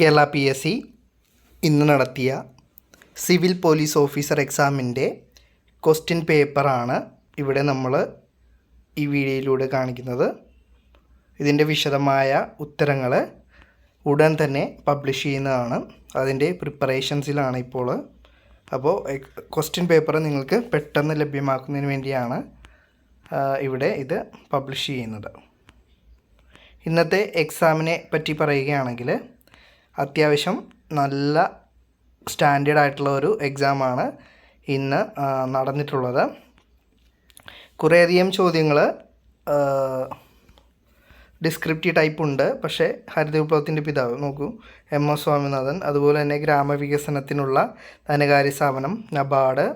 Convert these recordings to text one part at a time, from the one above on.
Kerala P S C ഇന്ന് നടത്തിയ civil police officer എക്സാമിന്റെ ക്വസ്റ്റ്യൻ പേപ്പറാണ് ഇവിടെ നമ്മൾ ഈ വീഡിയോയിലൂടെ കാണിക്കുന്നത്. ഇതിന്റെ വിശദമായ ഉത്തരങ്ങൾ ഉടൻ തന്നെ പബ്ലിഷ് ചെയ്യുന്നതാണ്. അതിന്റെ പ്രിപ്പറേഷൻസിലാണ് ഇപ്പോൾ. അപ്പോൾ ക്വസ്റ്റ്യൻ പേപ്പർ നിങ്ങൾക്ക് പെട്ടെന്ന് ലഭ്യമാക്കുന്നതിന് വേണ്ടിയാണ് ഇവിടെ ഇത് പബ്ലിഷ് ചെയ്യുന്നത്. ഇന്നത്തെ എക്സാമിനെ പറ്റി പറയുകയാണെങ്കിൽ അത്യാവശ്യം നല്ല സ്റ്റാൻഡേർഡ് ആയിട്ടുള്ള ഒരു എക്സാമാണ് ഇന്ന് നടന്നിട്ടുള്ളത്. കുറേയധികം ചോദ്യങ്ങൾ ഡിസ്ക്രിപ്റ്റീവ് ടൈപ്പ് ഉണ്ട്. പക്ഷേ ഹരിത വിപ്ലവത്തിന്റെ പിതാവ് നോക്കൂ എം എസ് സ്വാമിനാഥൻ അതുപോലെ തന്നെ ഗ്രാമവികസനത്തിനുള്ള ധനകാര്യ സ്ഥാപനം നബാർഡ്.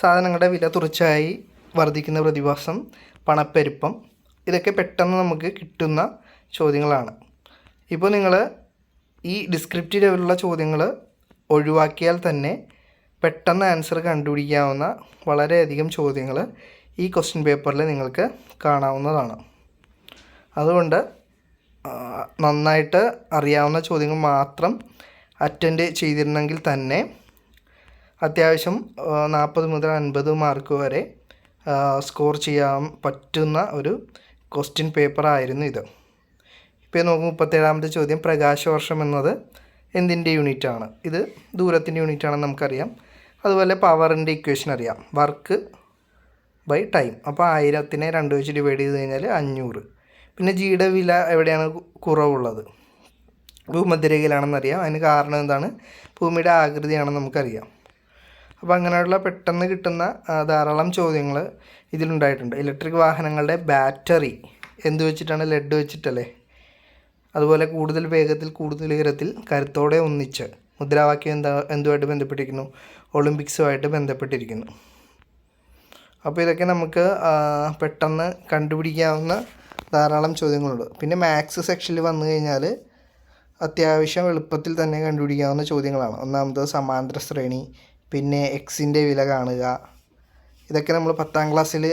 സാധനങ്ങളുടെ വില തുറച്ചായി വർദ്ധിക്കുന്ന പ്രതിഭാസം പണപ്പെരുപ്പം ഇതൊക്കെ പെട്ടെന്ന് നമുക്ക് കിട്ടുന്ന ചോദ്യങ്ങളാണ്. ഇപ്പോൾ നിങ്ങൾ ഈ ഡിസ്ക്രിപ്റ്റീവ് ലെവലുള്ള ചോദ്യങ്ങൾ ഒഴിവാക്കിയാൽ തന്നെ പെട്ടെന്ന് ആൻസർ കണ്ടുപിടിക്കാവുന്ന വളരെയധികം ചോദ്യങ്ങൾ ഈ ക്വസ്റ്റ്യൻ പേപ്പറിൽ നിങ്ങൾക്ക് കാണാവുന്നതാണ്. അതുകൊണ്ട് നന്നായിട്ട് അറിയാവുന്ന ചോദ്യങ്ങൾ മാത്രം അറ്റൻഡ് ചെയ്തിരുന്നെങ്കിൽ തന്നെ അത്യാവശ്യം നാൽപ്പത് മുതൽ അൻപത് മാർക്ക് വരെ സ്കോർ ചെയ്യാൻ പറ്റുന്ന ഒരു ക്വസ്റ്റ്യൻ പേപ്പറായിരുന്നു ഇത്. ഇപ്പോൾ നോക്കും മുപ്പത്തേഴാമത്തെ ചോദ്യം പ്രകാശവർഷം എന്നത് എന്തിന്റെ യൂണിറ്റാണ്? ഇത് ദൂരത്തിന്റെ യൂണിറ്റാണെന്ന് നമുക്കറിയാം. അതുപോലെ പവറിന്റെ ഇക്വേഷൻ അറിയാം. Work by time. അപ്പോൾ ആയിരത്തിനെ രണ്ട് വെച്ച് ഡിവൈഡ് ചെയ്ത് കഴിഞ്ഞാൽ അഞ്ഞൂറ്. പിന്നെ ജിയുടെ വില എവിടെയാണ് കുറവുള്ളത്? ഭൂമധ്യരേഖയിലാണെന്നറിയാം. അതിന് കാരണം എന്താണ്? ഭൂമിയുടെ ആകൃതിയാണെന്ന് നമുക്കറിയാം. അപ്പോൾ അങ്ങനെയുള്ള പെട്ടെന്ന് കിട്ടുന്ന ധാരാളം ചോദ്യങ്ങൾ ഇതിലുണ്ടായിട്ടുണ്ട്. ഇലക്ട്രിക് വാഹനങ്ങളുടെ ബാറ്ററി എന്ത് വെച്ചിട്ടാണ്? ലെഡ് വെച്ചിട്ടല്ലേ? അതുപോലെ കൂടുതൽ വേഗത്തിൽ കൂടുതൽ ഉയരത്തിൽ കരുത്തോടെ ഒന്നിച്ച്. മുദ്രാവാക്യം എന്താ എന്തുമായിട്ട് ബന്ധപ്പെട്ടിരിക്കുന്നു? ഒളിമ്പിക്സുമായിട്ട് ബന്ധപ്പെട്ടിരിക്കുന്നു. അപ്പോൾ ഇതൊക്കെ നമുക്ക് പെട്ടെന്ന് കണ്ടുപിടിക്കാവുന്ന ധാരാളം ചോദ്യങ്ങളുണ്ട്. പിന്നെ മാത്സ് സെക്ഷനിൽ വന്നു കഴിഞ്ഞാൽ അത്യാവശ്യം എളുപ്പത്തിൽ തന്നെ കണ്ടുപിടിക്കാവുന്ന ചോദ്യങ്ങളാണ്. ഒന്നാമത് സമാന്തര ശ്രേണി പിന്നെ എക്സിന്റെ വില കാണുക. ഇതൊക്കെ നമ്മൾ പത്താം ക്ലാസ്സിൽ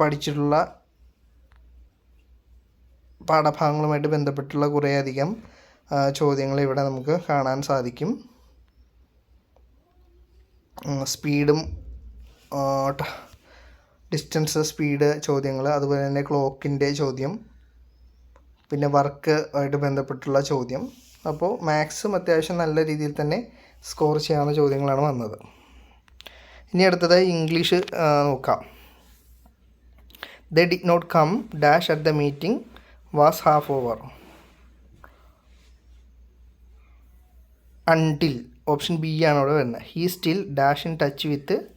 പഠിച്ചിട്ടുള്ള പാഠഭാഗങ്ങളുമായിട്ട് ബന്ധപ്പെട്ടുള്ള കുറേയധികം ചോദ്യങ്ങൾ ഇവിടെ നമുക്ക് കാണാൻ സാധിക്കും. സ്പീഡും ഡിസ്റ്റൻസ് സ്പീഡ് ചോദ്യങ്ങൾ അതുപോലെ തന്നെ ക്ലോക്കിന്റെ ചോദ്യം പിന്നെ വർക്ക് ആയിട്ട് ബന്ധപ്പെട്ടുള്ള ചോദ്യം. അപ്പോൾ മാത്സും അത്യാവശ്യം നല്ല രീതിയിൽ തന്നെ സ്കോർ ചെയ്യാവുന്ന ചോദ്യങ്ങളാണ് വന്നത്. ഇനി അടുത്തത് ഇംഗ്ലീഷ് നോക്കാം. The did not come dash at the meeting was half over until option B ആണ് അവിടെ വരുന്നത്. He still dash in touch with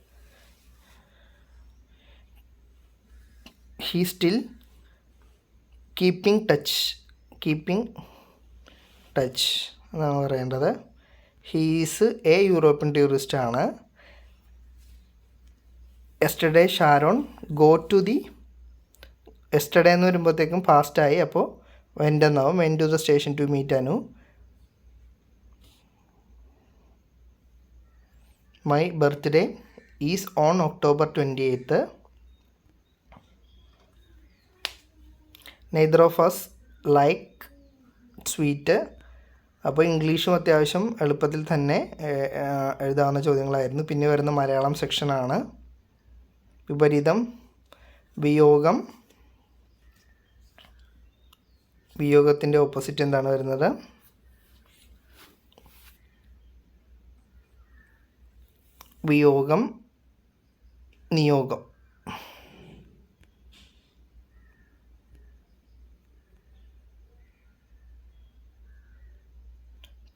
he still keeping touch keeping touch എന്നാണ് പറയേണ്ടത്. ഹീസ് എ യൂറോപ്യൻ ടൂറിസ്റ്റ് ആണ്. Yesterday Sharon go to the yesterday എന്ന് വരുമ്പോഴത്തേക്കും ഫാസ്റ്റായി അപ്പോൾ വെന്റ് എന്നാവും went to the station to meet Anu. My birthday is on October twenty eighth neither of us like sweet അപ്പോൾ ഇംഗ്ലീഷും അത്യാവശ്യം എളുപ്പത്തിൽ തന്നെ എഴുതാവുന്ന ചോദ്യങ്ങളായിരുന്നു. പിന്നെ വരുന്ന മലയാളം സെക്ഷനാണ് വിപരീതം വിയോഗം വിയോഗത്തിന്റെ ഓപ്പോസിറ്റ് എന്താണ് വരുന്നത്? വിയോഗം നിയോഗം.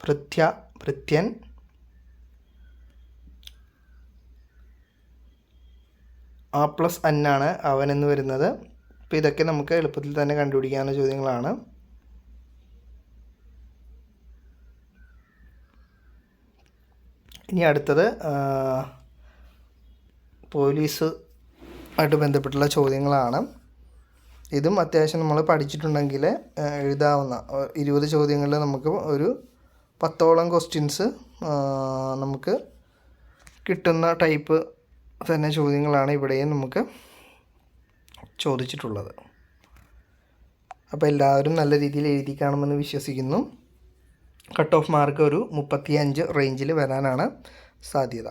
ഭൃത്യ പ്രത്യൻ ആ പ്ലസ് അന്നാണ് അവൻ എന്ന് വരുന്നത്. അപ്പോൾ ഇതൊക്കെ നമുക്ക് എളുപ്പത്തിൽ തന്നെ കണ്ടുപിടിക്കാവുന്ന ചോദ്യങ്ങളാണ്. ഇനി അടുത്തത് പോലീസ് ആയിട്ട് ബന്ധപ്പെട്ടുള്ള ചോദ്യങ്ങളാണ്. ഇതും അത്യാവശ്യം നമ്മൾ പഠിച്ചിട്ടുണ്ടെങ്കിൽ എഴുതാവുന്ന ഇരുപത് ചോദ്യങ്ങളിൽ നമുക്ക് ഒരു പത്തോളം ക്വസ്റ്റ്യൻസ് നമുക്ക് കിട്ടുന്ന ടൈപ്പ് തന്നെ ചോദ്യങ്ങളാണ് ഇവിടെയും നമുക്ക് ചോദിച്ചിട്ടുള്ളത്. അപ്പോൾ എല്ലാവരും നല്ല രീതിയിൽ എഴുതി കാണുമെന്ന് വിശ്വസിക്കുന്നു. കട്ട് ഓഫ് മാർക്ക് ഒരു മുപ്പത്തി അഞ്ച് റേഞ്ചിൽ വരാനാണ് സാധ്യത.